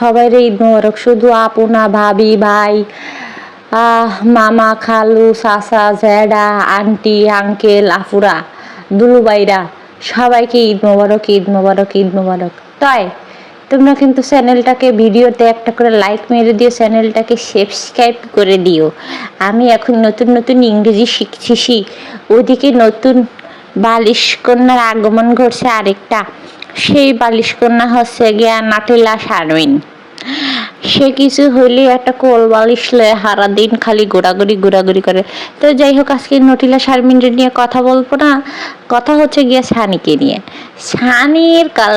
সবাই ঈদ মোবারক। শুধু আপনা ভাবি, ভাই মামা, খালু, চাচা জ্যাডা আন্টি, আঙ্কেল আফুরা দুলুবাইরা, সবাইকে ঈদ মোবারক ঈদ মোবারক ঈদ মোবারক। তাই, তোমরা কিন্তু চ্যানেলটাকে ভিডিওতে একটা করে লাইক মেরে দিও, চ্যানেলটাকে সাবস্ক্রাইব করে দিও। আমি এখন নতুন নতুন ইংরেজি শিখছি ওদিকে নতুন বালিশ কন্যার আগমন ঘটছে আরেকটা। সেই বালিশ কন্যা হচ্ছে গিয়া নাটিলা শারমিন। সে কিছু হইলে একটা কোল বালিশ লয়ে হারা দিন খালি ঘোরাঘুরি ঘোরাঘুরি করে। তো যাই হোক, আজকে নটিলা শারমিনের নিয়ে কথা বলব না। কথা হচ্ছে গিয়া সানিকে নিয়ে। সানির কাল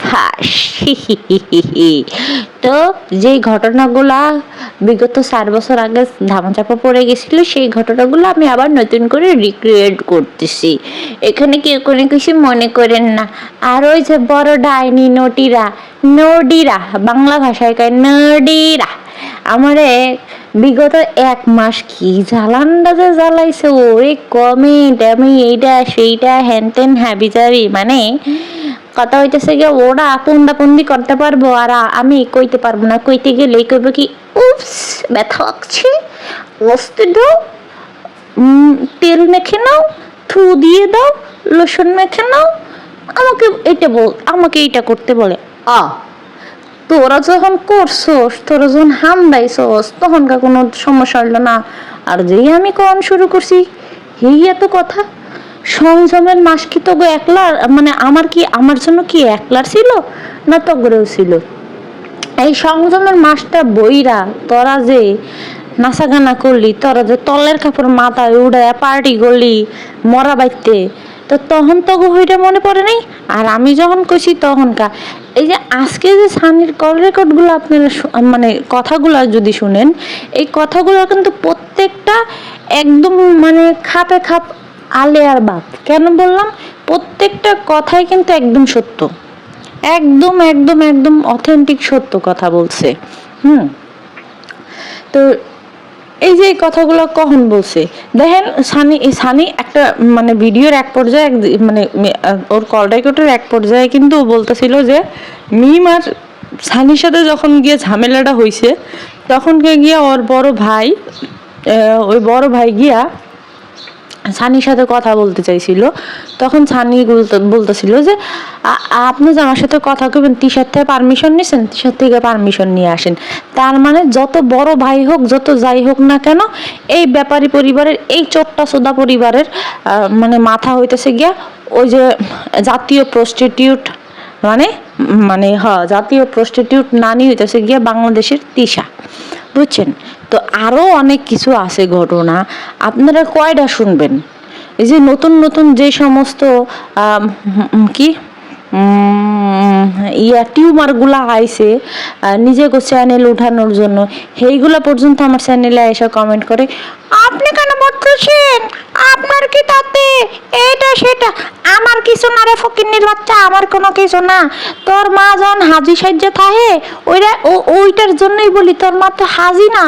ফাঁস। তো যেই ঘটনাগুলা বিগত চার বছর আগে ধামাচাপা পড়ে গেছিল, সেই ঘটনাগুলো আমি আবার নতুন করে রিক্রিয়েট করতেছি। এখানে কেউ কোনো কিছু মনে করেন না। আর ওই যে বড় ডাইনি নটিরা নডিরা বাংলা ভাষায় কয় নডিরা আমারে বিগত এক মাস কি জ্বালানটা যে জ্বালাইছে, ওরে কমেন্ট আমি এইটা সেইটা হ্যান ত্যান হ্যাবিজারি মানে কথা হইতেছে গিয়ে ওরা পুন্ডা পুন্ডি করতে পারব, আর আমি কইতে পারব না। কইতে গেলেই কইব কি উপস ব্যথা লাগছে। বসতে দাও তেল মেখে নাও, থু দিয়ে দাও, লোশন মেখে নাও। আমাকে এটা বল, আমাকে এইটা করতে বলে। আ তোরা যখন করছোস, তোরা যখন হাম হামদাইছোস তখনকার কোনো সমস্যা হলো না। আর যেই আমি কম শুরু করছি এই এত কথা। সংযমের মাস কি তো একলার মানে আমার কি, আমার জন্য কি একলার ছিল? না তগরেও ছিল? এই সংযমের মাসটা বইরা তোরা যে নাচা গানা করলি, তোরা যে তলের কাপড় মাথায় উড়ায় পার্টি করলি, মরা বাইতে, তো তখন তো হইটা মনে পড়ে নাই? আর আমি যখন কইছি তখনকা এই যে আজকে যে সানির কল রেকর্ডগুলো আপনারা মানে কথাগুলো যদি শুনেন, এই কথাগুলো কিন্তু প্রত্যেকটা একদম মানে খাপে খাপ আলে আর বাপ। কেন বললাম? প্রত্যেকটা কথাই কিন্তু একদম সত্য। একদম একদম একদম অথেন্টিক সত্য কথা বলছে। হুম? তো এই যে কথাগুলো কখন বলছে? দেখেন, সানি সানি একটা মানে ভিডিওর এক পর্যায়ে মানে ওর কল রেকর্ডের এক পর্যায়ে কিন্তু বলতেছিল যে, মিম আর সানির সাথে যখন গিয়ে ঝামেলাটা হয়েছে তখন গিয়ে ওর বড় ভাই ওই বড় ভাই গিয়া সানির সাথে কথা বলতে চাইছিল, তখন সানি বলতে- বলতেছিল যে আপনি যে আমার সাথে কথা কবেন তিশার থেকে পারমিশন নিয়েছেন তিশার থেকে পারমিশন নিয়ে আসেন। তার মানে যত বড় ভাই হোক, যত যাই হোক না কেন, এই ব্যাপারী পরিবারের, এই চোট্টা সোদা পরিবারের মানে মাথা হইতেছে গিয়া ওই যে জাতীয় প্রস্টিটিউট মানে মানে হ জাতীয় প্রস্টিটিউট নানি হইতেছে গিয়া বাংলাদেশের তিশা। বুঝছেন? তো আরও অনেক কিছু আছে ঘটনা। আপনারা কয়টা শুনবেন? এই যে নতুন নতুন যে সমস্ত কি? ইয়া টিউমারগুলা আইসে নিজেকে চ্যানেল উঠানোর জন্য, সেইগুলা পর্যন্ত আমার চ্যানেলে এসে কমেন্ট করে, আপনি কেন বলতেছেন আপনার কি তাতে? এটা সেটা। আমার কিছু না রে ফকিন্নির বাচ্চা, আমার কোনো কিছু না। তোর মা যখন হাজি সাহায্য থাকে ওইটা ওইটার জন্যই বলি, তোর মা তো হাজি না।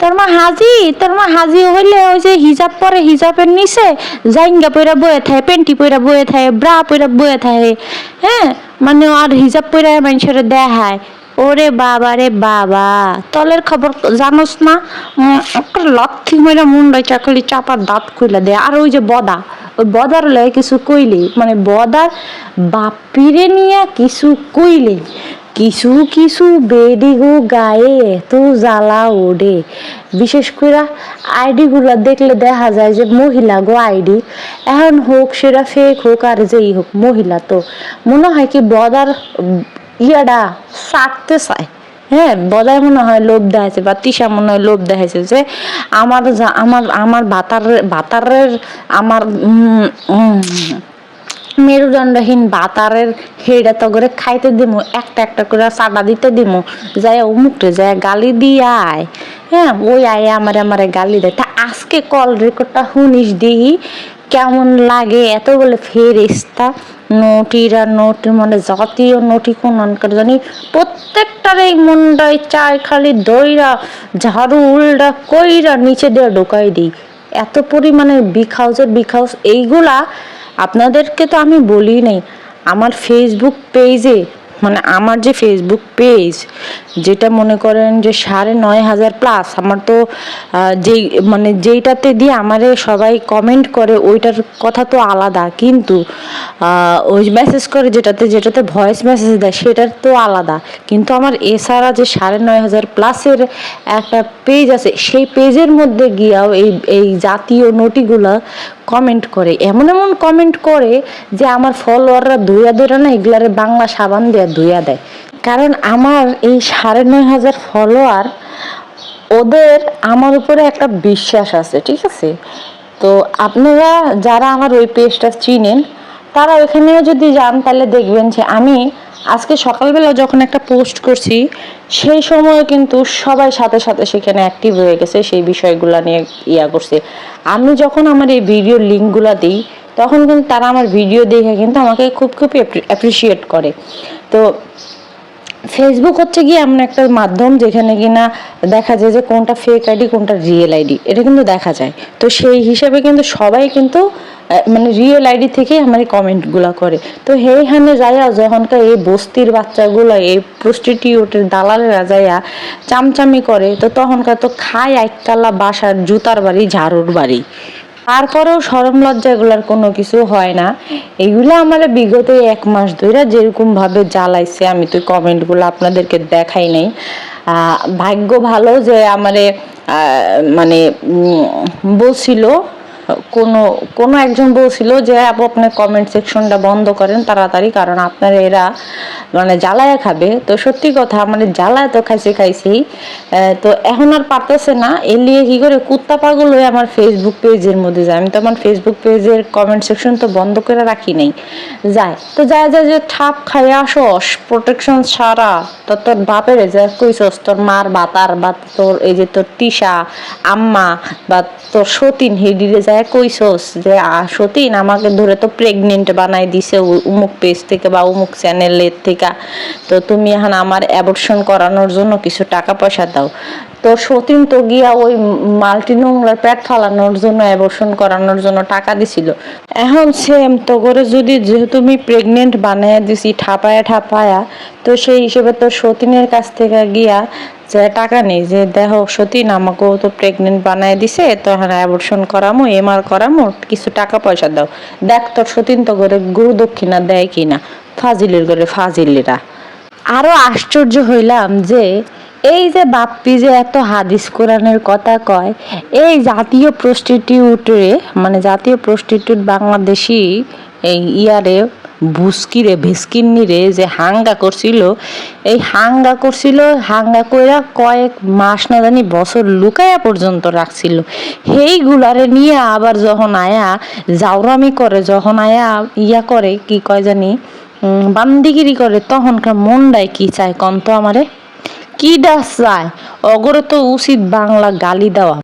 তোর মা হাজি, তোর মা হাজি হইলে ওই যে হিজাব পরে হিজাবের নিচে জাইঙ্গা পইরা বয়ে থাকে পেন্টি পইরা বয়ে থাকে, ব্রা পইরা বয়ে থাকে। হ্যাঁ? মানে আর হিজাব পইরা মানুষের দেখায়। ওরে বাবা রে বাবা, তলের খবর জানোস না? একটা লক্ষ্মী মেয়েরা মুন্ডাই চাকলি চাপার দাঁত খুলে দেয়। আর ওই যে বদা, ওই বদার লয় কিছু কইলে? মানে বদার বাপিরে নিয়ে কিছু কইলে? কিছু কিছু বেডি গো গায়ে এত জ্বালা ওডে। বিশেষ করে আইডি গুলা দেখলে দেখা যায় যে মহিলা গো আইডি। এখন হোক সেটা ফেক হোক আর যেই হোক মহিলা তো। মনে হয় কি বদার ইয়াডা, সারতে চায়। হ্যাঁ বদায় মনে হয় লোভ দেখাইছে বা তিশা মনে হয় লোভ দেখাইছে যে আমার আমার আমার বাতারের বাতারের, আমার মেরুদণ্ডহীন বাতারের হেডা তো করে খাইতে দিমু, একটা একটা করে চাটা দিতে দিমু যাই অমুকটে যায় গালি দিয়ে আয় হ্যাঁ ওই আয় আমারে আমারে গালি দেয়। তা আজকে কল রেকর্ডটা শুনিস দিই কেমন লাগে? এত বলে ফেরিস্তা নটিরা নটি মানে জাতীয় নটি কোন অনকার জানি? প্রত্যেকটার এই মুন্ডাই চায় খালি দইরা, ঝাড়ু উল্ডা কইরা নিচে দিয়ে ঢোকাই দিই। এত পরিমাণে বিগ হাউসের বিগ হাউস এইগুলা আপনাদেরকে তো আমি বলি নাই। আমার ফেসবুক পেজে মানে আমার যে ফেসবুক পেজ যেটা মনে করেন যে সাড়ে নয় হাজার প্লাস আমার তো যেই মানে যেইটাতে দিয়ে আমারে সবাই কমেন্ট করে, ওইটার কথা তো আলাদা। কিন্তু ওই মেসেজ করে যেটাতে যেটাতে ভয়েস মেসেজ দেয়, সেটার তো আলাদা। কিন্তু আমার এছাড়া যে সাড়ে নয় হাজার প্লাসের একটা পেজ আছে, সেই পেজের মধ্যে গিয়াও এই এই জাতীয় নটিগুলা কমেন্ট করে, এমন এমন কমেন্ট করে যে আমার ফলোয়াররা ধুইয়া ধরে না এগুলারে বাংলা সাবান দিয়ে ধুইয়া দেয়। কারণ আমার এই সাড়ে নয় হাজার ফলোয়ার ওদের আমার উপরে একটা বিশ্বাস আছে, ঠিক আছে? তো আপনারা যারা আমার ওই পেজটা চিনেন, তারা ওইখানেও যদি যান, তাহলে দেখবেন যে আমি আজকে সকালবেলা যখন একটা পোস্ট করছি, সেই সময় কিন্তু সবাই সাথে সাথে সেখানে অ্যাক্টিভ হয়ে গেছে, সেই বিষয়গুলো নিয়ে ইয়া করছে। আমি যখন আমার এই ভিডিও লিঙ্কগুলো দিই, তখন কিন্তু তারা আমার ভিডিও দেখে কিন্তু আমাকে খুব খুব অ্যাপ্রিসিয়েট করে। তো ফেসবুক হচ্ছে গিয়ে এমন একটা মাধ্যম যেখানে কিনা দেখা যায় যে কোনটা ফেক আইডি কোনটা রিয়েল আইডি এটা কিন্তু দেখা যায়। তো সেই হিসাবে কিন্তু সবাই কিন্তু মানে রিয়েল আইডি থেকেই আমার এই কমেন্টগুলো করে। তো সেইখানে যাইয়া যখনকার এই বস্তির বাচ্চাগুলো, এই প্রস্টিটিউটের দালালেরা যাইয়া চামচামি করে, তো তখনকার তো খায় এককালা বাসার, জুতার বাড়ি, ঝাড়ুর বাড়ি। তারপরেও সরম লজ্জা এগুলার কোনো কিছু হয় না। এগুলো আমার বিগত এক মাস ধরে যেরকম ভাবে জ্বালাইছে, আমি তো কমেন্টগুলো আপনাদেরকে দেখাই নাই। ভাগ্য ভালো যে আমারে মানে বলছিল কোনো কোনো একজন বলছিল যে, আপু আপনার কমেন্ট সেকশনটা বন্ধ করেন তাড়াতাড়ি, কারণ আপনার এরা মানে জ্বালায়া খাবে। তো সত্যি কথা মানে জ্বালায় তো খাইছে খাইছি তো এখন আর পারতেছে না। এর লিয়ে কি করে কুত্তা পাগল হয়ে আমার ফেসবুক পেজের মধ্যে যায়? আমি তো আমার ফেসবুক পেজের কমেন্ট সেকশন তো বন্ধ করে রাখি নাই। যায়। তো যায় যায় যে ঠাপ খাইয়ে আসস। প্রোটেকশন ছাড়া তো তোর বাপের যে কইসস তোর মার বা তার বা তোর এই যে তোর তিশা, আম্মা বা তোর সতীন, হেডিরে যায় যে সতীন আমাকে ধরে তো প্রেগনেন্ট বানাই দিছে উমুক পেজ থেকে বা উমুক চ্যানেলের থেকে। তো তুমি এখন আমার অ্যাবর্শন করানোর জন্য কিছু টাকা পয়সা দাও। তো সতীন তো গিয়া ওই মাল্টি নোংরার পেট ফালানোর জন্য অ্যাবর্শন করানোর জন্য টাকা দিছিল। এখন সেম তো করে যদি যেহেতু আমি প্রেগনেন্ট বানাইয়া দিছি, ঠাপায়া ঠাপায়া, তো সেই হিসেবে তো সতীনের কাছ থেকে গিয়া যে টাকা নেই, যে দেখো সতীন আমাকেও তো প্রেগনেন্ট বানায় দিছে, তো এখন অ্যাবর্শন করামো এমআর করামো, কিছু টাকা পয়সা দাও। দেখ তোর সতীন তো করে গুরু দক্ষিণা দেয় কিনা, ফাজিলের করে ফাজিলেরা। আরও আশ্চর্য হইলাম যে, এই যে বাপ্পি যে এত হাদিস কোরআনের কথা কয়, এই জাতীয় প্রস্টিটিউটে মানে জাতীয় প্রস্টিটিউট বাংলাদেশি এই ইয়ারে বুসকিরে, ভেসকিন্নিরে যে হাঙ্গা করছিল, এই হাঙ্গা করছিল, হাঙ্গা কইরা কয়েক মাস না জানি বছর লুকায়া পর্যন্ত রাখছিল। সেইগুলারে নিয়ে আবার যখন আয়া জাউরামি করে, যখন আয়া ইয়া করে, কি কয় জানি বান্দিগিরি করে, তখনকার মনটাই কি চায় কন্ত আমারে? কি ডাস চায়? অগরে তো উচিত বাংলা গালি দেওয়া।